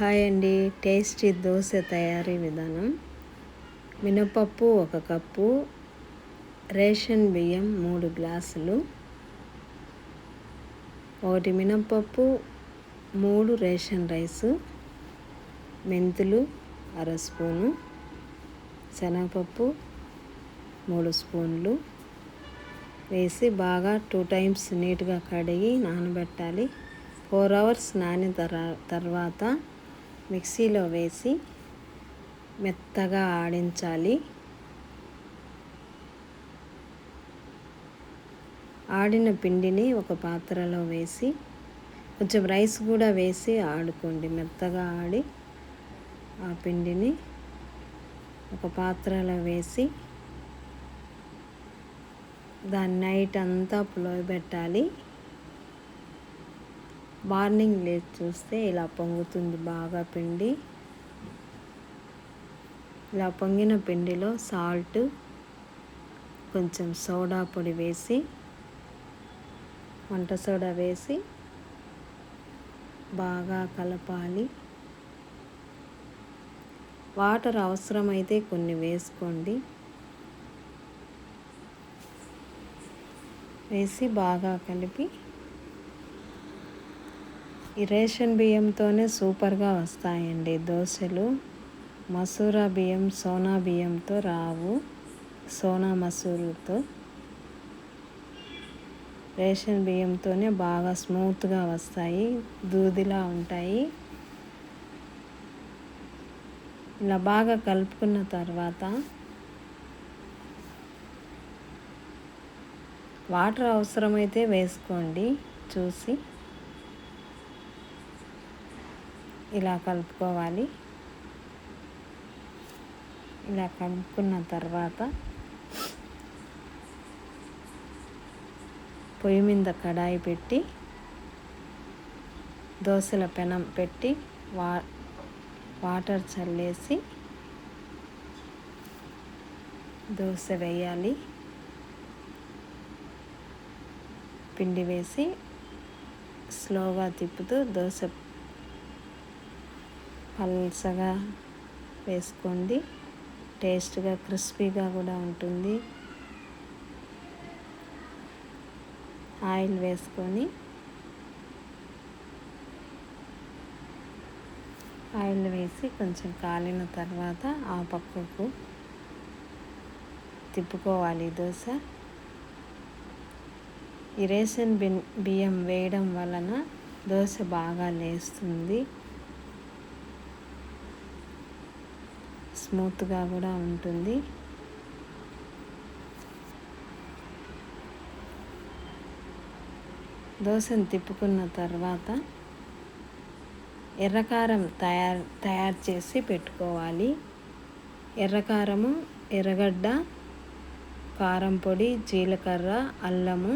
Hi అండి. Tasty dosa తయారీ విధానం. మినపప్పు ఒక కప్పు రేషన్ బియ్యం మూడు గ్లాసులు ఒకటి మినపప్పు మూడు రేషన్ రైసు మెంతులు అర స్పూను శనగపప్పు మూడు స్పూన్లు వేసి బాగా టూ టైమ్స్ నీట్గా కడిగి నానబెట్టాలి. ఫోర్ అవర్స్ నానిన తర్వాత మిక్సీలో వేసి మెత్తగా ఆడించాలి. ఆడిన పిండిని ఒక పాత్రలో వేసి కొంచెం రైస్ కూడా వేసి ఆడుకోండి. మెత్తగా ఆడి ఆ పిండిని ఒక పాత్రలో వేసి దాన్ని నైట్ అంతా పులవబెట్టాలి. మార్నింగ్ లేచి చూస్తే ఇలా పొంగుతుంది బాగా పిండి. ఇలా పొంగిన పిండిలో సాల్ట్ కొంచెం సోడా పొడి వేసి వంట సోడా వేసి బాగా కలపాలి. వాటర్ అవసరమైతే కొన్ని వేసుకోండి. వేసి బాగా కలిపి ఈ రేషన్ బియ్యంతోనే సూపర్గా వస్తాయండి. దోశలు మసూర బియ్యం సోనా బియ్యంతో రావు. సోనా మసూరుతో రేషన్ బియ్యంతోనే బాగా స్మూత్గా వస్తాయి దూదిలా ఉంటాయి. ఇలా బాగా కలుపుకున్న తర్వాత వాటర్ అవసరమైతే వేసుకోండి చూసి. ఇలా కలుపుకోవాలి. ఇలా కలుపుకున్న తర్వాత పొయ్యి మీద కడాయి పెట్టి దోశల పెనం పెట్టి వా వాటర్ చల్లేసి దోశ వేయాలి. పిండి వేసి స్లోగా తిప్పుతూ దోశ పల్సగా వేసుకోండి. టేస్ట్గా క్రిస్పీగా కూడా ఉంటుంది. ఆయిల్ వేసుకొని ఆయిల్ వేసి కొంచెం కాలిన తర్వాత ఆ పక్కకు తిప్పుకోవాలి దోశ. ఈ రేషన్ బియ్యం వేయడం వలన దోశ బాగా లేస్తుంది. స్మూత్గా కూడా ఉంటుంది. దోశను తిప్పుకున్న తర్వాత ఎర్రకారం తయారు తయారు చేసి పెట్టుకోవాలి. ఎర్రకారము ఎర్రగడ్డ కారం పొడి జీలకర్ర అల్లము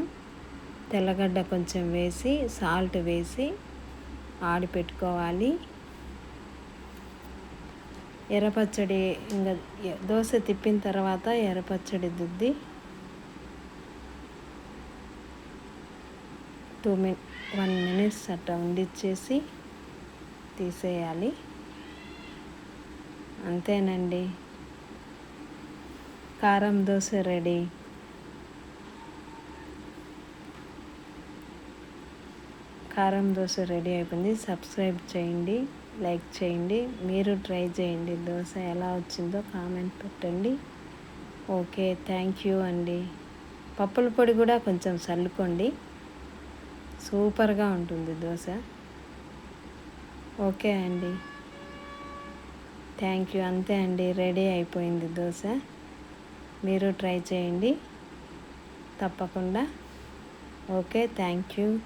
తెల్లగడ్డ కొంచెం వేసి సాల్ట్ వేసి ఆడిపెట్టుకోవాలి. ఎర్రపచ్చడి ఇంకా దోశ తిప్పిన తర్వాత ఎర్రపచ్చడి దుద్ది. టూ మిన్ వన్ మినిట్స్ అట్లా ఉండిచ్చేసి తీసేయాలి. అంతేనండి. కారం దోశ రెడీ. కారం దోశ రెడీ అయిపోయింది. సబ్స్క్రైబ్ చేయండి. లైక్ చేయండి. మీరు ట్రై చేయండి. దోశ ఎలా వచ్చిందో కామెంట్ పెట్టండి. ఓకే థ్యాంక్ యూ అండి. పప్పుల పొడి కూడా కొంచెం చల్లుకోండి. సూపర్గా ఉంటుంది దోశ. ఓకే అండి. Thank you. అంతే అండి. రెడీ అయిపోయింది దోశ. మీరు ట్రై చేయండి. తప్పకుండా. Okay thank you.